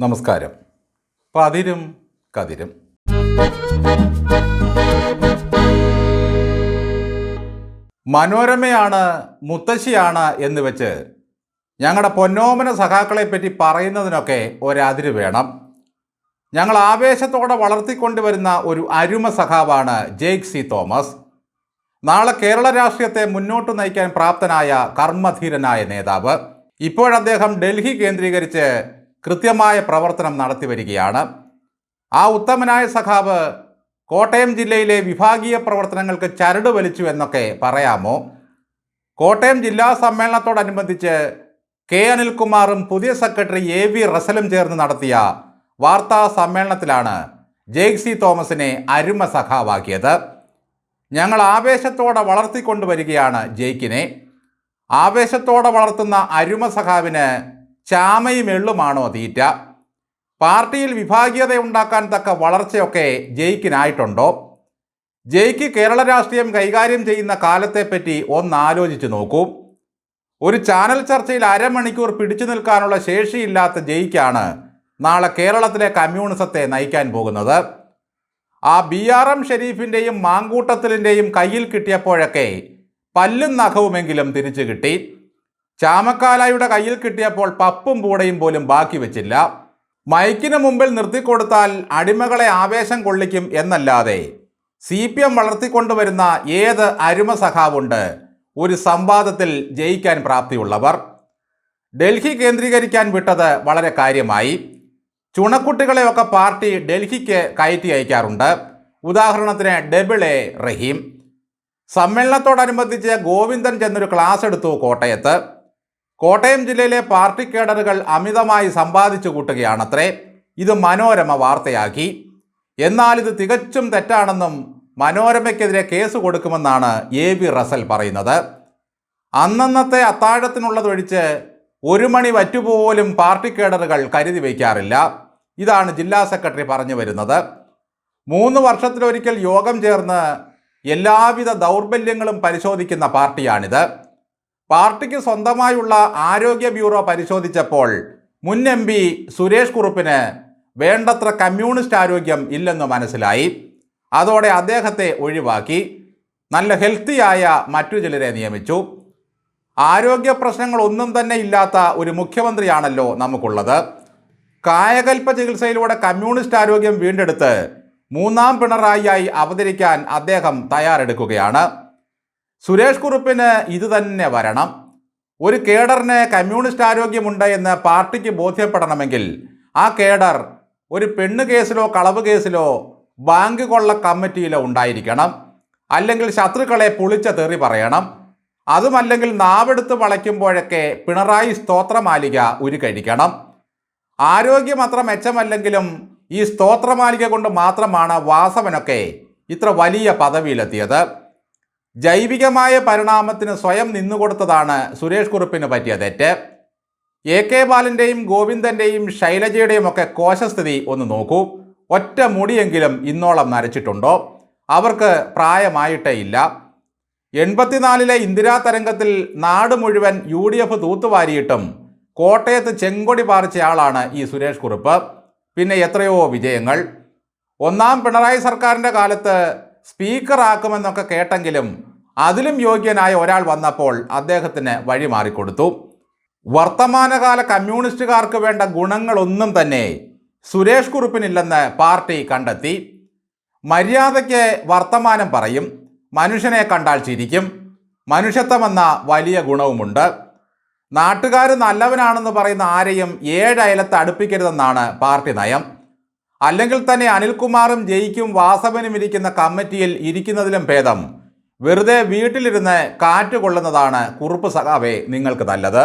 നമസ്കാരം. പതിരും കതിരും. മനോരമയാണ് മുത്തശ്ശിയാണ് എന്ന് വെച്ച് ഞങ്ങളുടെ പൊന്നോമന സഖാക്കളെ പറ്റി പറയുന്നതിനൊക്കെ ഒരതിര് വേണം. ഞങ്ങൾ ആവേശത്തോടെ വളർത്തിക്കൊണ്ടുവരുന്ന ഒരു അരുമ സഖാവാണ് ജെയ്ക് സി തോമസ്. നാളെ കേരള രാഷ്ട്രീയത്തെ മുന്നോട്ട് നയിക്കാൻ പ്രാപ്തനായ കർമ്മധീരനായ നേതാവ്. ഇപ്പോഴദ്ദേഹം ഡൽഹി കേന്ദ്രീകരിച്ച് കൃത്യമായ പ്രവർത്തനം നടത്തി വരികയാണ്. ആ ഉത്തമനായ സഖാവ് കോട്ടയം ജില്ലയിലെ വിഭാഗീയ പ്രവർത്തനങ്ങൾക്ക് ചരട് വലിച്ചു എന്നൊക്കെ പറയാമോ? കോട്ടയം ജില്ലാ സമ്മേളനത്തോടനുബന്ധിച്ച് കെ അനിൽകുമാറും പുതിയ സെക്രട്ടറി എ വി റസലും ചേർന്ന് നടത്തിയ വാർത്താ സമ്മേളനത്തിലാണ് ജെയ്ക് സി തോമസിനെ അരുമ സഖാവാക്കിയത്. ഞങ്ങൾ ആവേശത്തോടെ വളർത്തിക്കൊണ്ടുവരികയാണ് ജെയ്ക്കിനെ. ആവേശത്തോടെ വളർത്തുന്ന അരുമ സഖാവിന് ചാമയും എള്ളുമാണോ തീറ്റ? പാർട്ടിയിൽ വിഭാഗീയത ഉണ്ടാക്കാൻ തക്ക വളർച്ചയൊക്കെ ജയിക്കിനായിട്ടുണ്ടോ? ജയിക്ക് കേരള രാഷ്ട്രീയം കൈകാര്യം ചെയ്യുന്ന കാലത്തെപ്പറ്റി ഒന്ന് ആലോചിച്ചു നോക്കൂ. ഒരു ചാനൽ ചർച്ചയിൽ അരമണിക്കൂർ പിടിച്ചു നിൽക്കാനുള്ള ശേഷിയില്ലാത്ത ജയിക്കാണ് നാളെ കേരളത്തിലെ കമ്മ്യൂണിസത്തെ നയിക്കാൻ പോകുന്നത്. ആ ബി ആർ എം ഷെരീഫിന്റെയും മാങ്കൂട്ടത്തിലിന്റെയും കയ്യിൽ കിട്ടിയപ്പോഴൊക്കെ പല്ലും നഖവുമെങ്കിലും തിരിച്ചു കിട്ടി. ചാമക്കാലായുടെ കയ്യിൽ കിട്ടിയപ്പോൾ പപ്പും പൂടയും പോലും ബാക്കി വെച്ചില്ല. മൈക്കിന് മുമ്പിൽ നിർത്തിക്കൊടുത്താൽ അടിമകളെ ആവേശം കൊള്ളിക്കും എന്നല്ലാതെ സി പി എം വളർത്തിക്കൊണ്ടുവരുന്ന ഏത് അരുമ സഖാവുണ്ട്? ഒരു സംവാദത്തിൽ ജയിക്കാൻ പ്രാപ്തിയുള്ളവർ. ഡൽഹി കേന്ദ്രീകരിക്കാൻ വിട്ടത് വളരെ കാര്യമായി. ചുണക്കുട്ടികളെയൊക്കെ പാർട്ടി ഡൽഹിക്ക് കയറ്റി അയക്കാറുണ്ട്. ഉദാഹരണത്തിന് ഡെബിൾ എ റഹീം. സമ്മേളനത്തോടനുബന്ധിച്ച് ഗോവിന്ദൻ ചെന്നൊരു ക്ലാസ് എടുത്തു കോട്ടയത്ത്. കോട്ടയം ജില്ലയിലെ പാർട്ടി കേഡറുകൾ അമിതമായി സമ്പാദിച്ചു കൂട്ടുകയാണത്രേ. ഇത് മനോരമ വാർത്തയാക്കി. എന്നാൽ ഇത് തികച്ചും തെറ്റാണെന്നും മനോരമയ്ക്കെതിരെ കേസ് കൊടുക്കുമെന്നാണ് എ വി റസൽ പറയുന്നത്. അന്നന്നത്തെ അത്താഴത്തിനുള്ളതൊഴിച്ച് ഒരു മണി വറ്റുപോലും പാർട്ടി കേഡറുകൾ കരുതി വയ്ക്കാറില്ല. ഇതാണ് ജില്ലാ സെക്രട്ടറി പറഞ്ഞു വരുന്നത്. മൂന്ന് വർഷത്തിലൊരിക്കൽ യോഗം ചേർന്ന് എല്ലാവിധ ദൗർബല്യങ്ങളും പരിശോധിക്കുന്ന പാർട്ടിയാണിത്. പാർട്ടിക്ക് സ്വന്തമായുള്ള ആരോഗ്യ ബ്യൂറോ പരിശോധിച്ചപ്പോൾ മുൻ എം പി സുരേഷ് കുറുപ്പിന് വേണ്ടത്ര കമ്മ്യൂണിസ്റ്റ് ആരോഗ്യം ഇല്ലെന്ന് മനസ്സിലായി. അതോടെ അദ്ദേഹത്തെ ഒഴിവാക്കി. നല്ല ഹെൽത്തിയായ മറ്റു ചിലരെ നിയമിച്ചു. ആരോഗ്യ പ്രശ്നങ്ങൾ ഒന്നും തന്നെ ഇല്ലാത്ത ഒരു മുഖ്യമന്ത്രിയാണല്ലോ നമുക്കുള്ളത്. കായകൽപ്പ ചികിത്സയിലൂടെ കമ്മ്യൂണിസ്റ്റ് ആരോഗ്യം വീണ്ടെടുത്ത് മൂന്നാം പിണറായിയായി അവതരിക്കാൻ അദ്ദേഹം തയ്യാറെടുക്കുകയാണ്. സുരേഷ് കുറുപ്പിന് ഇത് തന്നെ വരണം. ഒരു കേഡറിന് കമ്മ്യൂണിസ്റ്റ് ആരോഗ്യമുണ്ട് എന്ന് പാർട്ടിക്ക് ബോധ്യപ്പെടണമെങ്കിൽ ആ കേഡർ ഒരു പെണ്ണ് കേസിലോ കളവ് കേസിലോ ബാങ്ക് കൊള്ള കമ്മിറ്റിയിലോ ഉണ്ടായിരിക്കണം. അല്ലെങ്കിൽ ശത്രുക്കളെ പുളിച്ച തെറി പറയണം. അതുമല്ലെങ്കിൽ നാവെടുത്ത് വളയ്ക്കുമ്പോഴൊക്കെ പിണറായി സ്തോത്രമാലിക ഉരുക്കഴിക്കണം ആരോഗ്യം അത്ര മെച്ചമല്ലെങ്കിലും ഈ സ്തോത്രമാലിക കൊണ്ട് മാത്രമാണ് വാസവനൊക്കെ ഇത്ര വലിയ പദവിയിലെത്തിയത്. ജൈവികമായ പരിണാമത്തിന് സ്വയം നിന്നുകൊടുത്തതാണ് സുരേഷ് കുറുപ്പിന് പറ്റിയ തെറ്റ്. എ കെ ബാലന്റെയും ഗോവിന്ദന്റെയും ശൈലജയുടെയും ഒക്കെ കോശസ്ഥിതി ഒന്ന് നോക്കൂ. ഒറ്റ മുടിയെങ്കിലും ഇന്നോളം നരച്ചിട്ടുണ്ടോ? അവർക്ക് പ്രായമായിട്ടേ ഇല്ല. എൺപത്തിനാലിലെ ഇന്ദിരാ തരംഗത്തിൽ നാട് മുഴുവൻ യു ഡി എഫ് തൂത്തുവാരിയിട്ടും കോട്ടയത്ത് ചെങ്കൊടി പാറിച്ചയാളാണ് ഈ സുരേഷ് കുറുപ്പ്. പിന്നെ എത്രയോ വിജയങ്ങൾ. ഒന്നാം പിണറായി സർക്കാരിന്റെ കാലത്ത് സ്പീക്കറാക്കുമെന്നൊക്കെ കേട്ടെങ്കിലും അതിലും യോഗ്യനായ ഒരാൾ വന്നപ്പോൾ അദ്ദേഹത്തിന് വഴി മാറിക്കൊടുത്തു. വർത്തമാനകാല കമ്മ്യൂണിസ്റ്റുകാർക്ക് വേണ്ട ഗുണങ്ങളൊന്നും തന്നെ സുരേഷ് കുറുപ്പിനില്ലെന്ന് പാർട്ടി കണ്ടെത്തി. മര്യാദയ്ക്ക് വർത്തമാനം പറയും മനുഷ്യനെ കണ്ടാൽ ചിരിക്കും മനുഷ്യത്വമെന്ന വലിയ ഗുണവുമുണ്ട്. നാട്ടുകാർ നല്ലവനാണെന്ന് പറയുന്ന ആരെയും ഏഴയലത്ത് അടുപ്പിക്കരുതെന്നാണ് പാർട്ടി നയം. അല്ലെങ്കിൽ തന്നെ അനിൽകുമാറും ജയിക്കും വാസവനും ഇരിക്കുന്ന കമ്മിറ്റിയിൽ ഇരിക്കുന്നതിലും ഭേദം. വെറുതെ വീട്ടിലിരുന്ന് കാറ്റ് കൊള്ളുന്നതാണ് കുറുപ്പ് സഖാവേ നിങ്ങൾക്ക് നല്ലത്.